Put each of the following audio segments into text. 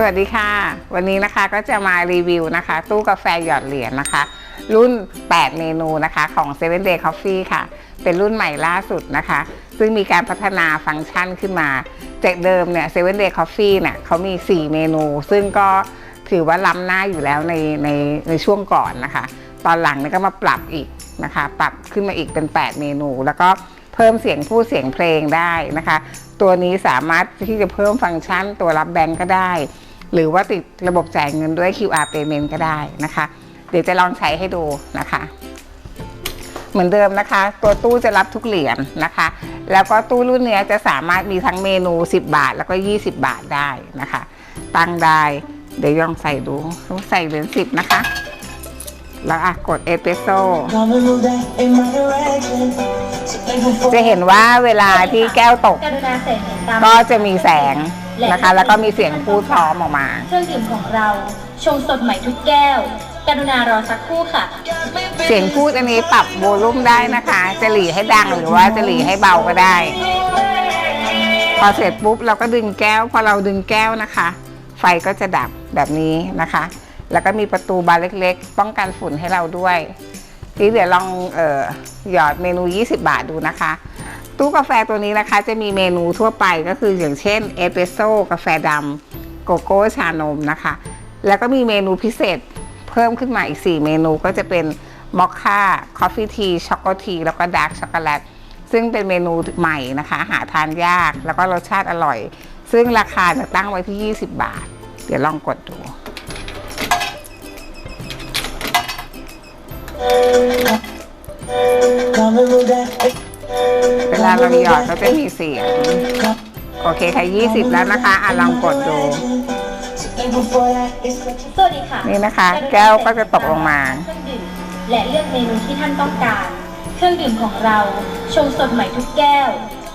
สวัสดีค่ะ วันนี้นะคะก็จะมารีวิวนะคะ ตู้กาแฟหยอดเหรียญนะคะ รุ่น 8 เมนูนะคะของ 7 Day Coffee ค่ะ เป็นรุ่นใหม่ล่าสุดนะคะ ซึ่งมีการพัฒนาฟังก์ชันขึ้นมาจากเดิมเนี่ย 7 Day Coffee เนี่ยเขามี 4 เมนู ซึ่งก็ถือว่าล้ำหน้าอยู่แล้วในในในช่วงก่อนนะคะ ตอนหลังนี่ก็มาปรับอีกนะคะ ปรับขึ้นมาอีกเป็น 8 เมนู แล้วก็เพิ่มเสียงพูดเสียงเพลงได้นะคะ ตัวนี้สามารถที่จะเพิ่มฟังก์ชันตัวรับแบงก์ก็ได้ หรือว่าติดระบบจ่ายเงินด้วย QR payment ก็ได้นะคะ เดี๋ยวจะลองใช้ให้ดูนะคะ เหมือนเดิมนะคะ ตัวตู้จะรับทุกเหรียญนะคะ แล้วก็ตู้รุ่นเนี้จะสามารถมีทั้งเมนู 10 บาท แล้วก็ 20 บาทได้นะคะ ตั้งได้ เดี๋ยวลองใส่ดูต้องใส่เหรียญ10 นะคะ แล้วอะกดเอสเปรสโซ่จะเห็นว่าเวลาที่แก้วตก ก็จะมีแสง นะคะ แล้วก็มีเสียงพูดพร้อมออกมา เครื่องดื่มของเราชงสดใหม่ทุกแก้ว กรุณารอสักครู่ค่ะ เสียงพูดอันนี้ปรับโวลูมได้นะคะ จะหลีให้ดังหรือว่าจะหลีให้เบาก็ได้ พอเสร็จปุ๊บเราก็ดึงแก้ว พอเราดึงแก้วนะคะ ไฟก็จะดับแบบนี้นะคะ แล้วก็มีประตูบานเล็กๆ ป้องกันฝุ่นให้เราด้วย ทีนี้เดี๋ยวลองเออหยอดเมนู 20 บาทดูนะคะ ตู้กาแฟตัวนี้นะคะจะมีเมนูทั่วไปก็คืออย่างเช่นเอสเปรสโซ่กาแฟดำโกโก้ชานมนะคะ แล้วก็มีเมนูพิเศษเพิ่มขึ้นมาอีก 4 เมนูก็จะเป็นมอคค่าคอฟฟี่ทีช็อกโกทีแล้วก็ดาร์กช็อกโกแลตซึ่งเป็นเมนูใหม่นะคะ หาทานยากแล้วก็รสชาติอร่อย ซึ่งราคาจะตั้งไว้ที่ 20 บาท เดี๋ยวลองกดดูาเราหยอดก็จะมีเสียง โอเคค่ะ 20 แล้วนะคะอะลองกดดู So thankful for that. It's such a สวัสดีค่ะนี่นะคะ แก้วก็จะตกลงมา เครื่องดื่มและเลือกเมนูที่ท่านต้องการ เครื่องดื่มของเราชงสดใหม่ทุกแก้ว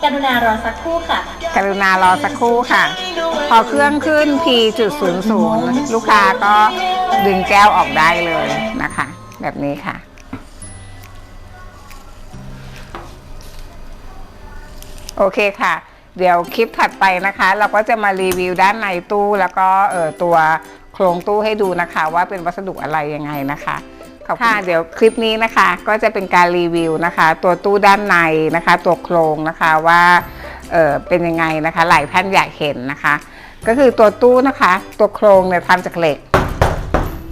กรุณารอสักครู่ค่ะ กรุณารอสักครู่ค่ะ พอเครื่องขึ้น P.00 ลูกค้าก็ดึงแก้วออกได้เลยนะคะ แบบนี้ค่ะ โอเคค่ะ เดี๋ยวคลิปถัดไปนะคะ เราก็จะมารีวิวด้านในตู้แล้วก็เออตัวโครงตู้ให้ดูนะคะ ว่าเป็นวัสดุอะไรยังไงนะคะขอบคุณค่ะเดี๋ยวคลิปนี้นะคะ ก็จะเป็นการรีวิวนะคะ ตัวตู้ด้านในนะคะ ตัวโครงนะคะว่าเออเป็นยังไงนะคะ หลายท่านอยากเห็นนะคะ ก็คือตัวตู้นะคะ ตัวโครงเนี่ยทำจากเหล็ก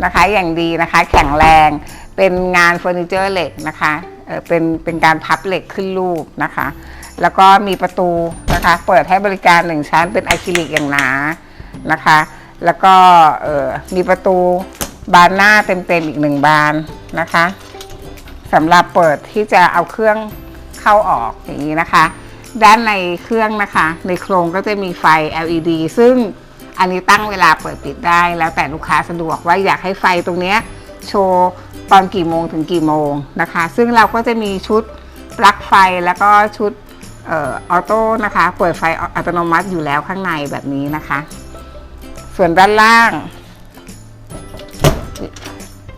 นะคะ อย่างดีนะคะ แข็งแรงเป็นงานเฟอร์นิเจอร์เหล็กนะคะเอ่อเป็นเป็นการพับเหล็กขึ้นรูปนะคะ แล้วก็มีประตูนะคะ เปิดให้บริการหนึ่งชั้นเป็นอะคริลิกอย่างหนานะคะ แล้วก็มีประตูบานหน้าเต็มๆอีกหนึ่งบานนะคะสำหรับเปิดที่จะเอาเครื่องเข้าออกอย่างนี้นะคะ ด้านในเครื่องนะคะ ในโครงก็จะมีไฟ LED ซึ่งอันนี้ตั้งเวลาเปิดปิดได้ แล้วแต่ลูกค้าสะดวกว่าอยากให้ไฟตรงนี้โชว์ตอนกี่โมงถึงกี่โมงนะคะ ซึ่งเราก็จะมีชุดปลั๊กไฟแล้วก็ชุด ออโต้นะคะ เปิดไฟอัตโนมัติอยู่แล้วข้างในแบบนี้นะคะ ส่วนด้านล่าง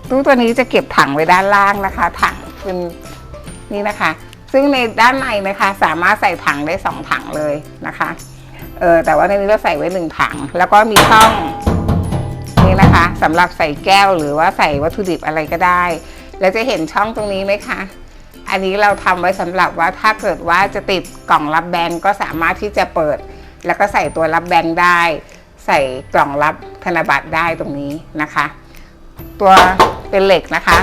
ตู้ตัวนี้จะเก็บถังไว้ด้านล่างนะคะ ถังเป็นนี่นะคะ ซึ่งในด้านในนะคะ สามารถใส่ถังได้สองถังเลยนะคะเออแต่ว่าในนี้เราใส่ไว้หนึ่งถัง แล้วก็มีช่องนี่นะคะสำหรับใส่แก้วหรือว่าใส่วัตถุดิบอะไรก็ได้ แล้วจะเห็นช่องตรงนี้ไหมคะ อันนี้เราทำไว้สำหรับว่าถ้าเกิดว่าจะติดกล่องรับแบงก์ก็สามารถที่จะเปิด แล้วก็ใส่ตัวรับแบงก์ได้ ใส่กล่องรับธนบัตรได้ตรงนี้นะคะ ตัวเป็นเหล็กนะคะ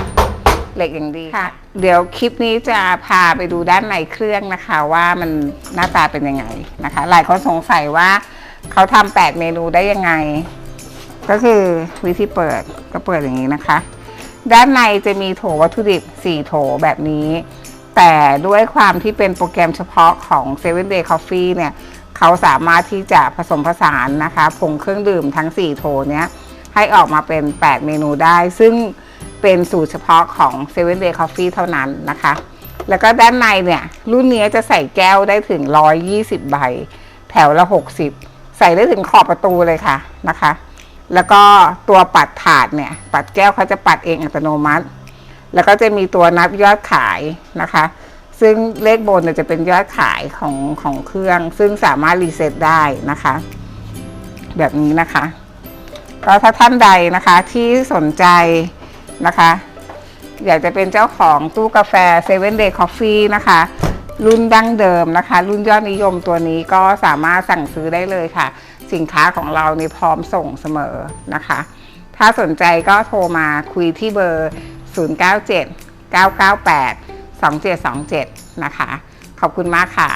เหล็กอย่างดีค่ะ เดี๋ยวคลิปนี้จะพาไปดูด้านในเครื่องนะคะ ว่ามันหน้าตาเป็นยังไงนะคะ หลายคนสงสัยว่าเขาทำแปดเมนูได้ยังไง ก็คือวิธีเปิดก็เปิดอย่างนี้นะคะด้านในจะมีโถวัตถุดิบ 4 โถแบบนี้ แต่ด้วยความที่เป็นโปรแกรมเฉพาะของ 7 Day Coffee เนี่ยเขาสามารถที่จะผสมผสานนะคะผงเครื่องดื่มทั้ง 4โถเนี้ยให้ออกมาเป็น 8 เมนูได้ ซึ่งเป็นสูตรเฉพาะของ 7 Day Coffee เท่านั้นนะคะ แล้วก็ด้านในเนี่ยรุ่นนี้จะใส่แก้วได้ถึง 120 ใบ แถวละ 60 ใส่ได้ถึงขอบประตูเลยค่ะนะคะ แล้วก็ตัวปัดถาดเนี่ย ปัดแก้วเขาจะปัดเองอัตโนมัติ แล้วก็จะมีตัวนับยอดขายนะคะ ซึ่งเลขบนจะเป็นยอดขายของของเครื่อง ซึ่งสามารถรีเซ็ตได้นะคะ แบบนี้นะคะก็ถ้าท่านใดนะคะที่สนใจนะคะ อยากจะเป็นเจ้าของตู้กาแฟ Seven Day Coffee นะคะรุ่นดั้งเดิมนะคะ รุ่นยอดนิยมตัวนี้ก็สามารถสั่งซื้อได้เลยค่ะ สินค้าของเรานี่พร้อมส่งเสมอนะคะ ถ้าสนใจก็โทรมาคุยที่เบอร์ 097 998 2727 นะคะ ขอบคุณมากค่ะ